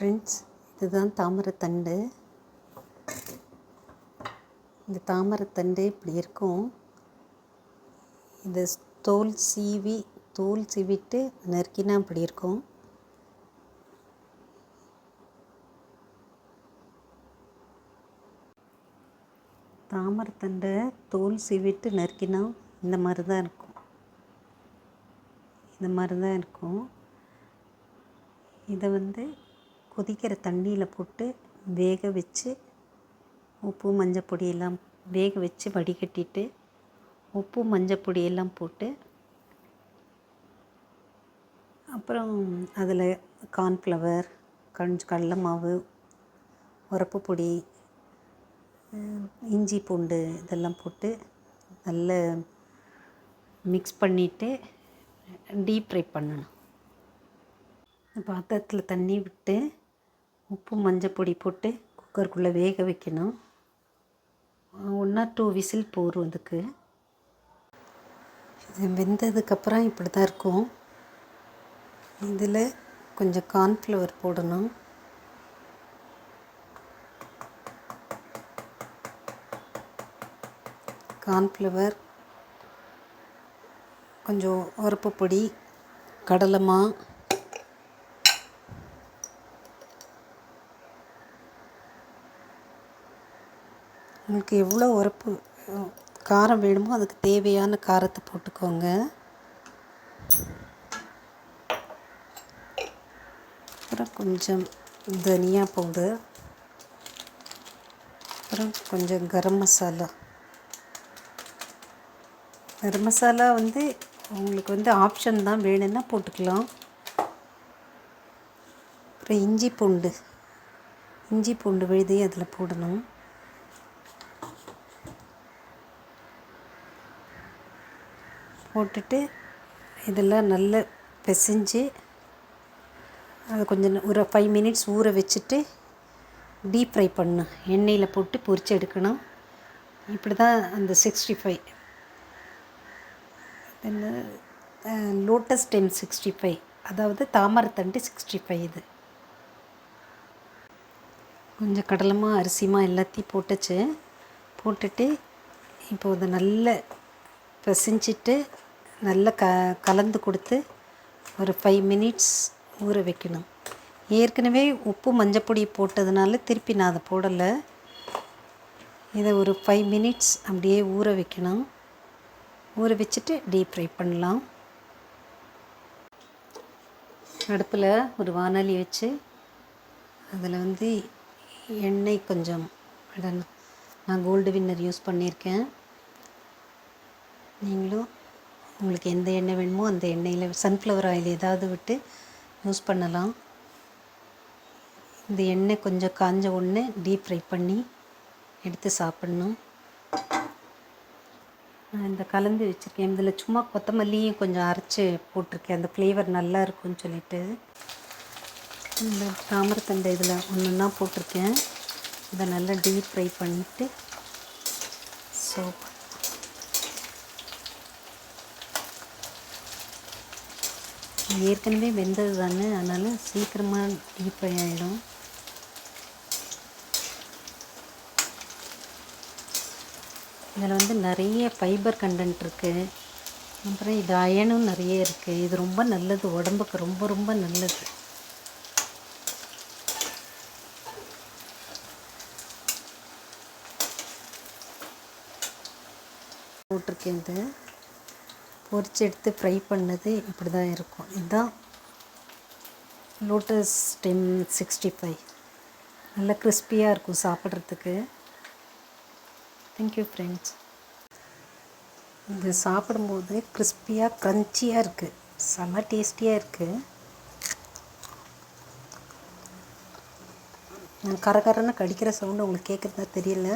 Friends இதுதான் தாமரைத்தண்டு. இந்த தாமரைத்தண்டு இப்படி இருக்கும். இது தோல் சீவி தோல் சீவிட்டு நறுக்கினா இப்படி இருக்கும். தாமரைத்தண்டை தோல் சீவிட்டு நறுக்கினா இந்த மாதிரி தான் இருக்கும். இந்த மாதிரி தான் இருக்கும். இதை வந்து கொதிக்கிற தண்ணியில் போட்டு வேக வச்சு உப்பு மஞ்சப்பொடி எல்லாம் வேக வச்சு வடிகட்டிட்டு உப்பு மஞ்சப்பொடி எல்லாம் போட்டு அப்புறம் அதில் கார்ன்ஃப்ளவர் கொஞ்சம் கடல மாவு உரப்பு பொடி இஞ்சி பூண்டு இதெல்லாம் போட்டு நல்ல மிக்ஸ் பண்ணிவிட்டு டீப் ஃப்ரை பண்ணணும். பாத்திரத்தில் தண்ணி விட்டு உப்பு மஞ்சப்பொடி போட்டு குக்கருக்குள்ளே வேக வைக்கணும். ஒன் ஆர் டூ விசில் போகும் அதுக்கு. இது வெந்ததுக்கப்புறம் இப்படி தான் இருக்கும். இதில் கொஞ்சம் கார்ன்ஃப்ளவர் போடணும். கார்ன்ஃப்ளவர் கொஞ்சம் உரப்பு பொடி கடலைமா உங்களுக்கு எவ்வளோ உரப்பு காரம் வேணுமோ அதுக்கு தேவையான காரத்தை போட்டுக்கோங்க. அப்புறம் கொஞ்சம் தனியா பவுடர் அப்புறம் கொஞ்சம் கரம் மசாலா. கரம் மசாலா வந்து உங்களுக்கு வந்து ஆப்ஷன் தான் வேணும்னா போட்டுக்கலாம். அப்புறம் இஞ்சி பூண்டு. இஞ்சி பூண்டு விழுதி அதில் போடணும். போட்டுட்டு இதெல்லாம் நல்லா பிசைஞ்சு அதை கொஞ்சம் ஒரு ஃபைவ் மினிட்ஸ் ஊற வச்சுட்டு டீப் ஃப்ரை பண்ணணும். எண்ணெயில் போட்டு பொரித்து எடுக்கணும். இப்படி தான் அந்த சிக்ஸ்டி ஃபைவ் என்ன லோட்டஸ் டென் சிக்ஸ்டி ஃபைவ் அதாவது தாமரைத்தண்டு சிக்ஸ்டி ஃபைவ் இது. கொஞ்சம் கடலமாக அரிசிமா எல்லாத்தையும் போட்டுச்சு. போட்டுட்டு இப்போ அதை நல்ல பிசைஞ்சிட்டு நல்லா க கலந்து கொடுத்து ஒரு ஃபைவ் மினிட்ஸ் ஊற வைக்கணும். ஏற்கனவே உப்பு மஞ்சப்பொடி போட்டதுனால திருப்பி நான் அதை போடலை. இதை ஒரு ஃபைவ் மினிட்ஸ் அப்படியே ஊற வைக்கணும். ஊற வச்சுட்டு டீப் ஃப்ரை பண்ணலாம். அடுப்பில் ஒரு வானொலி வச்சு அதில் வந்து எண்ணெய் கொஞ்சம் நான் கோல்டு வின்னர் யூஸ் பண்ணியிருக்கேன். நீங்களும் உங்களுக்கு எந்த எண்ணெய் வேணுமோ அந்த எண்ணெயில் சன்ஃப்ளவர் ஆயில் ஏதாவது விட்டு யூஸ் பண்ணலாம். இந்த எண்ணெய் கொஞ்சம் காஞ்ச உடனே டீப் ஃப்ரை பண்ணி எடுத்து சாப்பிட்ணும். நான் இந்த கலந்து வச்சுருக்கேன். இதில் சும்மா கொத்தமல்லியும் கொஞ்சம் அரைச்சி போட்டிருக்கேன். அந்த ஃப்ளேவர் நல்லா இருக்கும்னு சொல்லிட்டு. இந்த தாமரத்தண்டை இதில் ஒன்றுன்னா போட்டிருக்கேன். இதை நல்லா டீப் ஃப்ரை பண்ணிவிட்டு சோப் ஏற்கனவே வெந்தது தானே அதனால் சீக்கிரமாக டீப் ஃப்ரை ஆகிடும் இதில் வந்து நிறைய ஃபைபர் கண்டென்ட் இருக்குது அப்புறம் இது அயனும் நிறைய இருக்குது இது ரொம்ப நல்லது உடம்புக்கு ரொம்ப ரொம்ப நல்லது. போட்டிருக்கேன் இது. பொறிச்சு எடுத்து ஃப்ரை பண்ணது இப்படி தான் இருக்கும். இதுதான் லோட்டஸ் டென் சிக்ஸ்டி ஃபைவ் நல்லா கிறிஸ்பியாக இருக்கும் சாப்பிட்றதுக்கு. தேங்க்யூ ஃப்ரெண்ட்ஸ் இது சாப்பிடும்போது கிறிஸ்பியாக க்ரன்ச்சியாக இருக்குது செம்ம டேஸ்டியாக இருக்குது நான் கரகரன்னு கடிக்கிற சவுண்டு உங்களுக்கு கேட்குறதா தெரியல.